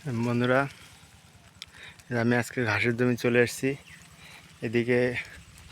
বন্ধুরা, আমি আজকে ঘাসের জমি চলে এসেছি। এদিকে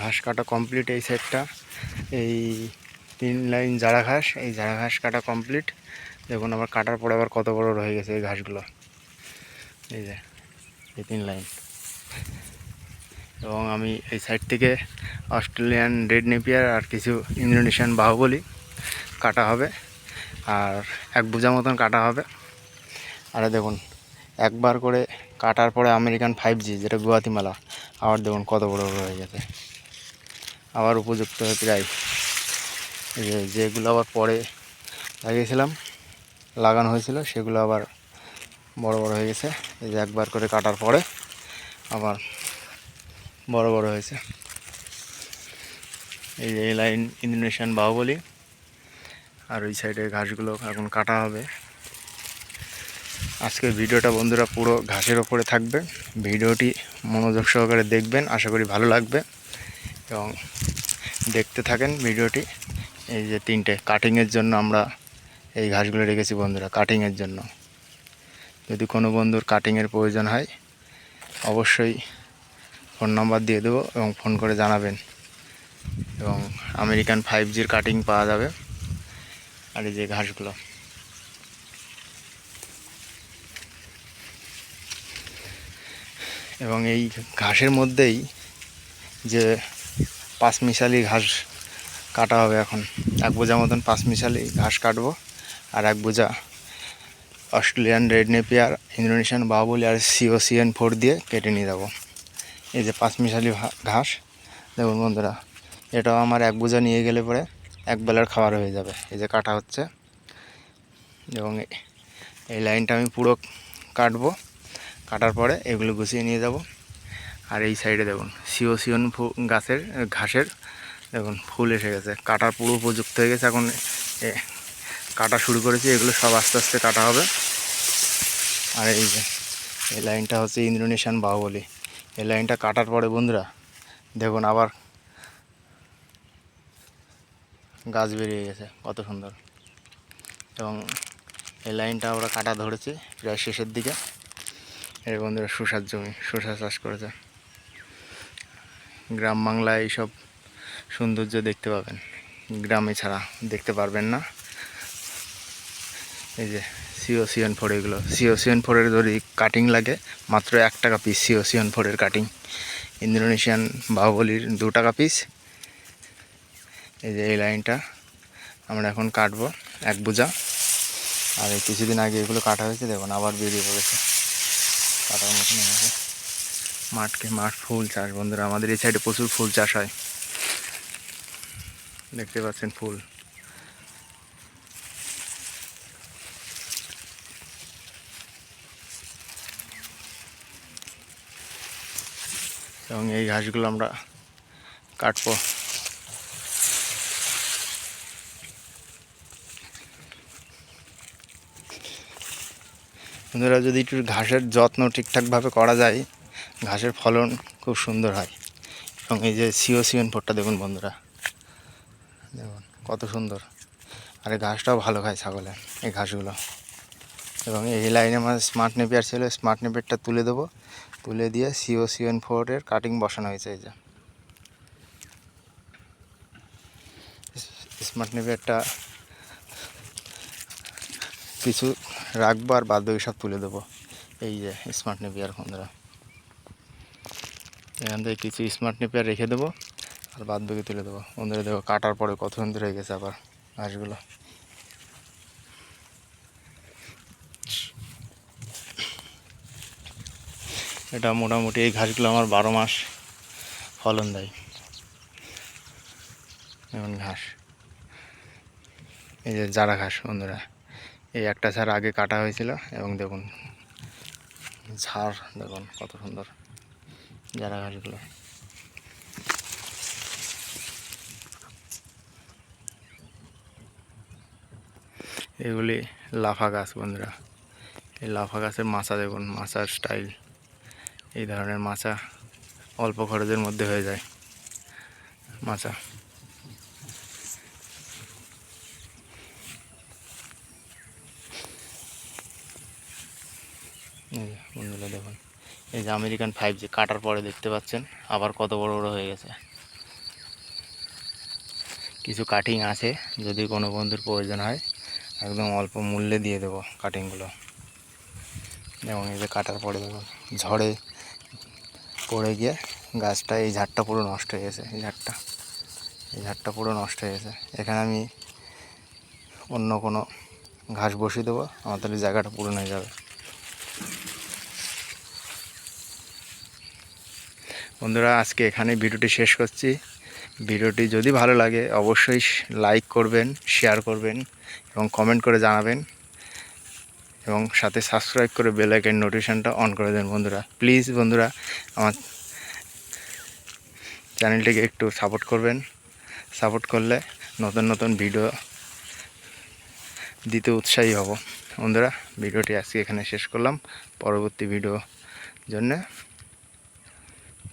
ঘাস কাটা কমপ্লিট এই সাইডটা এই তিন লাইন জারা ঘাস, এই জারা ঘাস কাটা কমপ্লিট দেখুন আবার কাটার পরে আবার কত বড় রয়ে গেছে এই ঘাসগুলো। এই যে, এই তিন লাইন এবং আমি এই সাইড থেকে অস্ট্রেলিয়ান রেড নেপিয়ার আর কিছু ইন্দোনেশিয়ান বাহুবলি কাটা হবে। আর এক বোঝা মতন কাটা হবে। আর দেখুন একবার করে কাটার পরে আমেরিকান ফাইভ জি যেটা গুয়াতিমালা। আবার দেখুন কত বড় বড় হয়ে গেছে। আবার উপযুক্ত হয়ে প্রায় যে যেগুলো আবার পরে লাগিয়েছিলাম, লাগানো হয়েছিল, সেগুলো আবার বড় বড় হয়ে গেছে। এই যে একবার করে কাটার পরে আবার বড় বড় হয়েছে। এই যে এই লাইন ইন্দোনেশিয়ান বাহুবলি, আর ওই সাইডের ঘাসগুলো এখন কাটা হবে। আজকের ভিডিওটা বন্ধুরা পুরো ঘাসের ওপরে থাকবে। ভিডিওটি মনোযোগ সহকারে দেখবেন, আশা করি ভালো লাগবে। এবং দেখতে থাকেন ভিডিওটি, এই যে তিনটে কাটিংয়ের জন্য আমরা এই ঘাসগুলো রেখেছি বন্ধুরা কাটিংয়ের জন্য। যদি কোনো বন্ধুর কাটিংয়ের প্রয়োজন হয়, অবশ্যই ফোন নাম্বার দিয়ে দেবো এবং ফোন করে জানাবেন। এবং আমেরিকান ফাইভ জির কাটিং পাওয়া যাবে। আর এই যে ঘাসগুলো। এবং এই ঘাসের মধ্যেই যে পাঁচমিশালি ঘাস কাটা হবে এখন। এক বোঝা মতন পাঁচমিশালি ঘাস কাটবো আর এক বোঝা Australian red Napier, Indonesian Bahubali আর সিওসিএন ফোর দিয়ে কেটে নিয়ে যাব। এই যে পাঁচমিশালি ঘাস, দেখুন বন্ধুরা, এটাও আমার এক বোঝা নিয়ে গেলে পরে এক বেলার খাবার হয়ে যাবে। এই যে কাটা হচ্ছে এবং এই লাইনটা আমি পুরো কাটবো। কাটার পরে এগুলো গুছিয়ে নিয়ে যাব। আর এই সাইডে দেখুন, সিও সিওন গাছের, ঘাসের, দেখুন, ফুল এসে গেছে। কাটার পুরো উপযুক্ত হয়ে গেছে। এখন কাটা শুরু করেছি, এগুলো সব আস্তে আস্তে কাটা হবে। আর এই যে, এই লাইনটা হচ্ছে ইন্দোনেশিয়ান বাহুবলি। এই লাইনটা কাটার পরে বন্ধুরা, দেখুন আবার গাছ বেরিয়ে গেছে, কত সুন্দর। এবং এই লাইনটা আমরা কাটা ধরেছি প্রায় শেষের দিকে। এই বন্ধুরা শসার জমি শসা চাষ করেছে। গ্রাম বাংলায় এইসব সৌন্দর্য দেখতে পাবেন। গ্রামে ছাড়া দেখতে পারবেন না। এই যে সিও সিএন ফোর এগুলো। সিও সিএন ফোরের যদি কাটিং লাগে, মাত্র এক টাকা পিস সিও সিএন ফোরের কাটিং ইন্দোনেশিয়ান বাহুবলির দু টাকা পিস এই যে এই লাইনটা আমরা এখন কাটবো, এক বোঝা। আর কিছুদিন আগে এগুলো কাটা হয়েছে, দেখুন আবার বেরিয়ে পড়েছে। কাটার মতন গেছে। মাঠকে মাঠ ফুল চাষ, বন্ধুরা, আমাদের এই সাইডে প্রচুর ফুল চাষ হয়। দেখতে পাচ্ছেন ফুল। এবং এই ঘাসগুলো আমরা কাটবো। বন্ধুরা, যদি একটু ঘাসের যত্ন ঠিকঠাকভাবে করা যায়, ঘাসের ফলন খুব সুন্দর হয়। এবং এই যে সিও সিএন ফোরটা দেখুন বন্ধুরা, দেখুন কত সুন্দর। আর এই ঘাসটাও ভালো খায় ছাগলে, এই ঘাসগুলো। এবং এই লাইনে আমার স্মার্ট নেপিয়ার ছিল স্মার্ট নেপিয়ারটা তুলে দেবো। তুলে দিয়ে সিও সিএন ফোরের কাটিং বসানো হয়েছে এই যে। স্মার্ট নেপিয়ারটা কিছু রাখব আর বাদ সব তুলে দেবো। এই যে স্মার্ট নেপিয়ার বন্ধুরা এখান থেকে কিছু স্মার্ট নেপিয়ার রেখে দেবো আর বাদ বাকি তুলে দেবো। বন্ধুরা, দেখো কাটার পরে কত সুন্দর হয়ে গেছে আবার ঘাসগুলো এটা মোটামুটি এই ঘাসগুলো আমার বারো মাস ফলন দেয়। এমন ঘাস। এই যে জারা ঘাস, বন্ধুরা। এই একটা ছাড় আগে কাটা হয়েছিল এবং দেখুন, ঝাড়, দেখুন কত সুন্দর যারা ঘাসগুলো এগুলি। লাফা গাছ বন্ধুরা। এই লাফা গাছের মাছা দেখুন, মাচার স্টাইল এই ধরনের মাচা অল্প খরচের মধ্যে হয়ে যায়। মাচা এই যে বন্ধুরা দেখুন। এই যে আমেরিকান ফাইভ জি কাটার পরে দেখতে পাচ্ছেন, আবার কত বড় বড় হয়ে গেছে। কিছু কাটিং আছে, যদি কোনো বন্ধুর প্রয়োজন হয়, একদম অল্প মূল্যে দিয়ে দেবো কাটিংগুলো যেমন এই যে কাটার পরে দেখুন, ঝড়ে পড়ে গিয়ে গাছটা, এই ঝাড়টা পুরো নষ্ট হয়ে গেছে, এই ঝাড়টা। এই ঝাড়টা পুরো নষ্ট হয়ে গেছে। এখানে আমি অন্য কোনো ঘাস বসিয়ে দেবো আমাদের এই জায়গাটা পূরণ হয়ে যাবে। বন্ধুরা, আজকে এখানে ভিডিওটি শেষ করছি। ভিডিওটি যদি ভালো লাগে, অবশ্যই লাইক করবেন, শেয়ার করবেন এবং কমেন্ট করে জানাবেন। এবং সাথে সাবস্ক্রাইব করে বেল আইকন নোটিফিকেশনটা অন করে দেন বন্ধুরা। প্লিজ বন্ধুরা, আমার চ্যানেলটিকে একটু সাপোর্ট করবেন। সাপোর্ট করলে নতুন নতুন ভিডিও দিতে উৎসাহী হব। বন্ধুরা, ভিডিওটি আজকে এখানে শেষ করলাম। পরবর্তী ভিডিও জন্য